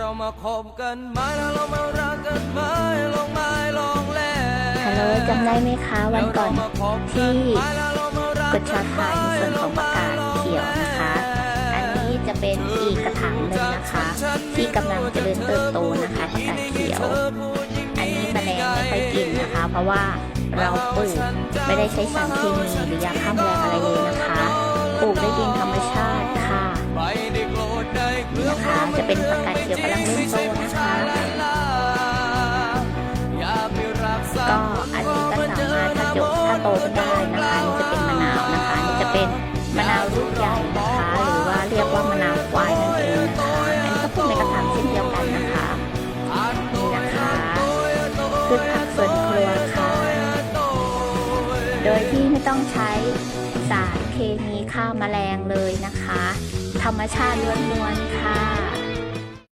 เรามาคบกันไหมแล้วเรามารักกันไหมลองไม้ลองแลฮัลโหลจำได้ไหมคะวันก่อนที่กดชอถ่ายในส่วนของประกาศเขียวนะคะ อันนี้จะเป็นอีกกระถางหนึ่งนะคะ ที่กำลังเจริญเติบโตนะคะประกาศเขียว อันนี้แมลงไม่ค่อยกินนะคะ เพราะว่าเราปลูกไม่ได้ใช้สารเคมีหรือยาฆ่าแมลงอะไรเลยนะคะปลูกด้วยดินธรรมชาติค่ะไปได้โกรธได้เกลืนี่อนะคะจะเป็นประกาศเขียว กำลังเริ่มโตนะคะอย่าไปรักษาก็อันนี้ก็สามารถถ้าจบถ้าโตขึ้นได้นะคะนี่จะเป็นมะนาวนะคะนนี่จะเป็นมะนาวลูกใหญ่นะคะ หรือว่าเรียกว่ามะนาวควายนั่นเองนะคะอันนี้ก็ปลูกในกระถางเช่นเดียวกันนะคะนี่นะคะพืชผักสวนครัวค่ะ โดยที่ไม่ต้องใช้สารเคมีฆ่าแมลงเลยนะคะ ธรรมชาติล้วนๆค่ะ